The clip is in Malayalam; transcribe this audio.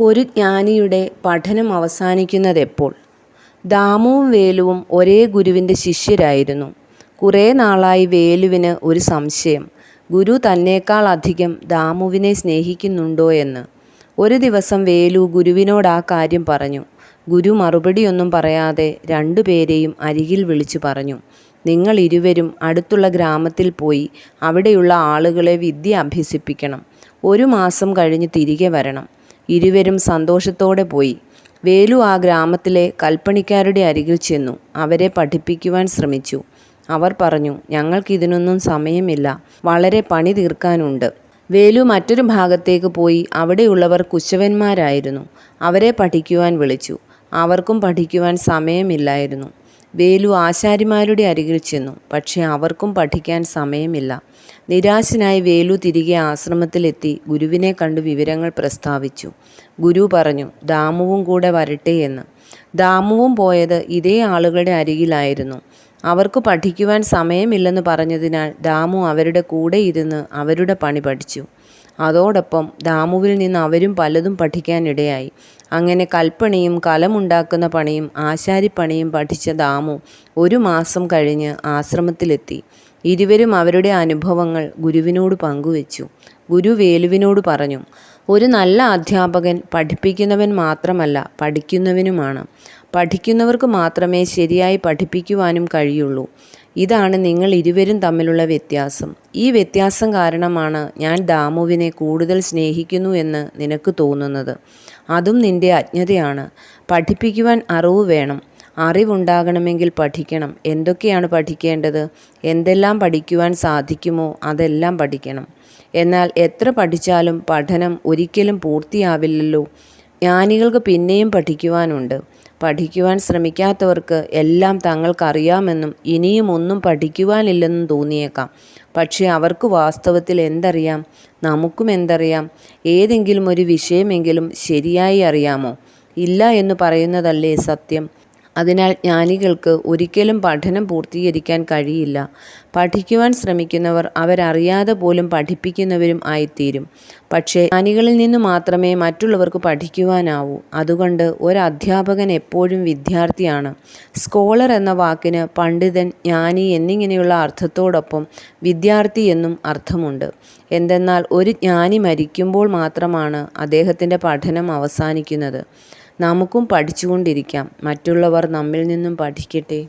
ഒരു ജ്ഞാനിയുടെ പഠനം അവസാനിക്കുന്നത് എപ്പോൾ ദാമുവും വേലുവും ഒരേ ഗുരുവിന്റെ ശിഷ്യരായിരുന്നു. കുറേ നാളായി വേലുവിന് ഒരു സംശയം. ഗുരു തന്നേക്കാൾ അധികം ദാമുവിനെ സ്നേഹിക്കുന്നുണ്ടോ എന്ന്. ഒരു ദിവസം വേലു ഗുരുവിനോട് ആ കാര്യം പറഞ്ഞു. ഗുരു മറുപടിയൊന്നും പറയാതെ രണ്ടുപേരെയും അരികിൽ വിളിച്ചു പറഞ്ഞു. നിങ്ങൾ ഇരുവരും അടുത്തുള്ള ഗ്രാമത്തിൽ പോയി അവിടെയുള്ള ആളുകളെ വിദ്യ അഭ്യസിപ്പിക്കണം. ഒരു മാസം കഴിഞ്ഞ് തിരികെ വരണം. ഇരുവരും സന്തോഷത്തോടെ പോയി. വേലു ആ ഗ്രാമത്തിലെ കൽപ്പണിക്കാരുടെ അരികിൽ ചെന്നു. അവരെ പഠിപ്പിക്കുവാൻ ശ്രമിച്ചു. അവർ പറഞ്ഞു ഞങ്ങൾക്കിതിനൊന്നും സമയമില്ല. വളരെ പണി തീർക്കാനുണ്ട്. വേലു മറ്റൊരു ഭാഗത്തേക്ക് പോയി. അവിടെയുള്ളവർ കുശവന്മാരായിരുന്നു. അവരെ പഠിക്കുവാൻ വിളിച്ചു. അവർക്കും പഠിക്കുവാൻ സമയമില്ലായിരുന്നു. വേലു ആശാരിമാരുടെ അരികിൽ ചെന്നു. പക്ഷേ അവർക്കും പഠിക്കാൻ സമയമില്ല. നിരാശനായി വേലു തിരികെ ആശ്രമത്തിലെത്തി ഗുരുവിനെ കണ്ടു വിവരങ്ങൾ പ്രസ്താവിച്ചു. ഗുരു പറഞ്ഞു ദാമുവും കൂടെ വരട്ടെ എന്ന്. ദാമുവും പോയത് ഇതേ ആളുകളുടെ അരികിലായിരുന്നു. അവർക്ക് പഠിക്കുവാൻ സമയമില്ലെന്ന് പറഞ്ഞതിനാൽ ദാമു അവരുടെ കൂടെ ഇരുന്ന് അവരുടെ പണി പഠിച്ചു. അതോടൊപ്പം ദാമുവിൽ നിന്ന് അവരും പലതും പഠിക്കാനിടയായി അങ്ങനെ കൽപ്പണിയും കലമുണ്ടാക്കുന്ന പണിയും ആശാരിപ്പണിയും പഠിച്ച ദാമു ഒരു മാസം കഴിഞ്ഞ് ആശ്രമത്തിലെത്തി. ഇരുവരും അവരുടെ അനുഭവങ്ങൾ ഗുരുവിനോട് പങ്കുവച്ചു. ഗുരു വേലുവിനോട് പറഞ്ഞു ഒരു നല്ല അധ്യാപകൻ പഠിപ്പിക്കുന്നവൻ മാത്രമല്ല പഠിക്കുന്നവനുമാണ്. പഠിക്കുന്നവർക്ക് മാത്രമേ ശരിയായി പഠിപ്പിക്കുവാനും കഴിയുള്ളൂ. ഇതാണ് നിങ്ങൾ ഇരുവരും തമ്മിലുള്ള വ്യത്യാസം. ഈ വ്യത്യാസം കാരണമാണ് ഞാൻ ദാമുവിനെ കൂടുതൽ സ്നേഹിക്കുന്നു എന്ന് നിനക്ക് തോന്നുന്നത്. അതും നിന്റെ അജ്ഞതയാണ്. പഠിപ്പിക്കുവാൻ അറിവ് വേണം. അറിവുണ്ടാകണമെങ്കിൽ പഠിക്കണം. എന്തൊക്കെയാണ് പഠിക്കേണ്ടത്? എന്തെല്ലാം പഠിക്കുവാൻ സാധിക്കുമോ? അതെല്ലാം പഠിക്കണം. എന്നാൽ എത്ര പഠിച്ചാലും പഠനം ഒരിക്കലും പൂർത്തിയാവില്ലല്ലോ. ജ്ഞാനികൾക്ക് പിന്നെയും പഠിക്കുവാനുണ്ട്. പഠിക്കുവാൻ ശ്രമിക്കാത്തവർക്ക് എല്ലാം തങ്ങൾക്കറിയാമെന്നും ഇനിയും ഒന്നും പഠിക്കുവാനില്ലെന്നും തോന്നിയേക്കാം. പക്ഷേ അവർക്ക് വാസ്തവത്തിൽ എന്തറിയാം? നമുക്കും എന്തറിയാം? ഏതെങ്കിലും ഒരു വിഷയമെങ്കിലും ശരിയായി അറിയാമോ? ഇല്ല എന്ന് പറയുന്നതല്ലേ സത്യം. അതിനാൽ ജ്ഞാനികൾക്ക് ഒരിക്കലും പഠനം പൂർത്തീകരിക്കാൻ കഴിയില്ല. പഠിക്കുവാൻ ശ്രമിക്കുന്നവർ അവരറിയാതെ പോലും പഠിപ്പിക്കുന്നവരും ആയിത്തീരും. പക്ഷേ ജ്ഞാനികളിൽ നിന്ന് മാത്രമേ മറ്റുള്ളവർക്ക് പഠിക്കുവാനാവൂ. അതുകൊണ്ട് ഒരു അധ്യാപകൻ എപ്പോഴും വിദ്യാർത്ഥിയാണ്. സ്കോളർ എന്ന വാക്കിന് പണ്ഡിതൻ ജ്ഞാനി എന്നിങ്ങനെയുള്ള അർത്ഥത്തോടൊപ്പം വിദ്യാർത്ഥി എന്നും അർത്ഥമുണ്ട്. എന്തെന്നാൽ ഒരു ജ്ഞാനി മരിക്കുമ്പോൾ മാത്രമാണ് അദ്ദേഹത്തിന്റെ പഠനം അവസാനിക്കുന്നത്. നമുക്കും പഠിച്ചുകൊണ്ടിരിക്കാം. മറ്റുള്ളവർ നമ്മിൽ നിന്നും പഠിക്കട്ടെ.